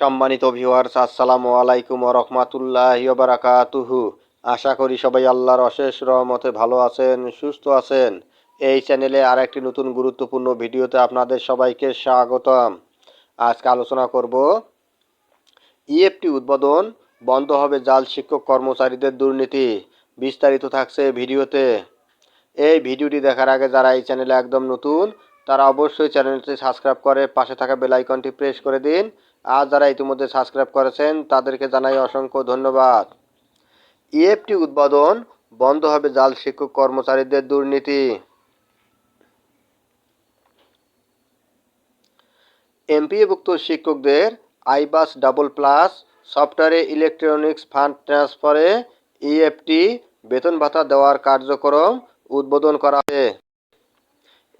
সম্মানিত ভিউয়ার্স আসসালামু আলাইকুম রহমাতুল্লাহ বারাকাতুহু। আশা করি সবাই আল্লাহর অশেষ রহমতে ভালো আছেন, সুস্থ আছেন। এই চ্যানেলে আর একটি নতুন গুরুত্বপূর্ণ ভিডিওতে আপনাদের সবাইকে স্বাগতম। আজকে আলোচনা করব ইএফটি উদ্বোধন, বন্ধ হবে জাল শিক্ষক কর্মচারীদের দুর্নীতি। বিস্তারিত থাকছে ভিডিওতে। এই ভিডিওটি দেখার আগে যারা এই চ্যানেলে একদম নতুন, তারা অবশ্যই চ্যানেলটি সাবস্ক্রাইব করে পাশে থাকা বেলাইকনটি প্রেস করে দিন। আর যারা ইতিমধ্যে সাবস্ক্রাইব করেছেন, তাদেরকে জানাই অসংখ্য ধন্যবাদ। ইএফটি উদ্বোধন বন্ধ হবে জাল শিক্ষক কর্মচারীদের দুর্নীতি। এমপিএভুক্ত শিক্ষকদের আইবাস ডাবল প্লাস সফটওয়্যারে ইলেকট্রনিক্স ফান্ড ট্রান্সফারে ইএফটি বেতন ভাতা দেওয়ার কার্যক্রম উদ্বোধন করা হবে।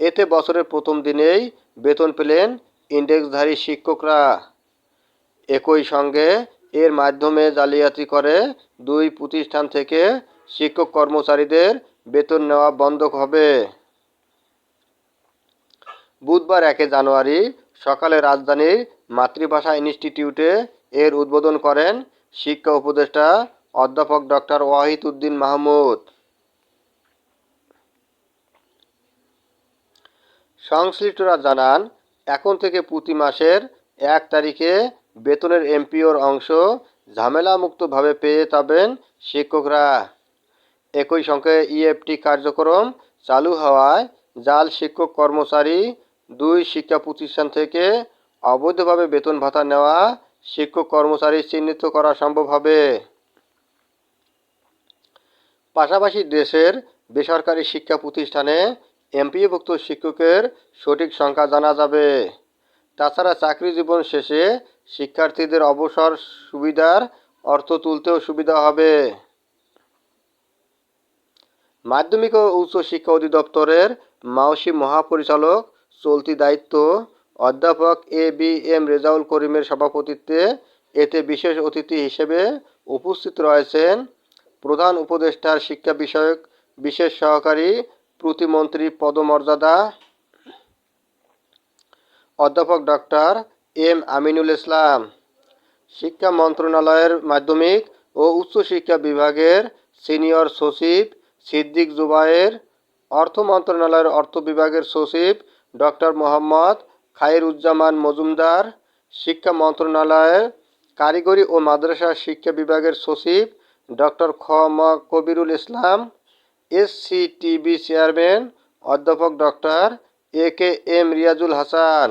এতে বছরের প্রথম দিনেই বেতন পেলেন ইন্ডেক্সধারী শিক্ষকরা। একই সঙ্গে এর মাধ্যমে জালিয়াতি করে দুই প্রতিষ্ঠান থেকে শিক্ষক কর্মচারীদের বেতন নেওয়া বন্ধ হবে। বুধবার একে জানুয়ারি সকালে রাজধানীর মাতৃভাষা ইনস্টিটিউটে এর উদ্বোধন করেন শিক্ষা উপদেষ্টা অধ্যাপক ডক্টর ওয়াহিদ উদ্দিন মাহমুদ। সংশ্লিষ্টরা জানান, এখন থেকে প্রতি মাসের এক তারিখে বেতনের এমপিওর অংশ ঝামেলামুক্তভাবে পেয়ে যাবেন শিক্ষকরা। একই সঙ্গে ইএফটি কার্যক্রম চালু হওয়ায় জাল শিক্ষক কর্মচারী দুই শিক্ষা প্রতিষ্ঠান থেকে অবৈধভাবে বেতন ভাতা নেওয়া শিক্ষক কর্মচারী চিহ্নিত করা সম্ভব হবে। পাশাপাশি দেশের বেসরকারি শিক্ষা প্রতিষ্ঠানে এমপিএভুক্ত শিক্ষকের সঠিক সংখ্যা জানা যাবে। তাছাড়া চাকরি জীবন শেষে শিক্ষার্থীদের অবসর সুবিধার অর্থ তুলতেও সুবিধা হবে। মাধ্যমিক ও উচ্চ শিক্ষা অধিদপ্তরের মাওসি মহাপরিচালক চলতি দায়িত্ব অধ্যাপক এ বি এম রেজাউল করিমের সভাপতিত্বে এতে বিশেষ অতিথি হিসেবে উপস্থিত রয়েছেন প্রধান উপদেষ্টার শিক্ষা বিষয়ক বিশেষ সহকারী প্রতিমন্ত্রী পদমর্যাদা, অধ্যাপক ডক্টর এম আমিনুল ইসলাম, শিক্ষা মন্ত্রণালয়ের মাধ্যমিক ও উচ্চশিক্ষা বিভাগের সিনিয়র সচিব, সিদ্দিক জুবায়ের অর্থ মন্ত্রণালয়ের অর্থ বিভাগের সচিব, ডক্টর মোহাম্মদ খায়রুজ্জামান মজুমদার, শিক্ষা মন্ত্রণালয়ের কারিগরি ও মাদ্রাসা শিক্ষা বিভাগের সচিব, ডক্টর খ ম Kabirul Islam S C SCTB chairman অধ্যাপক doctor A K M Riazul Hasan.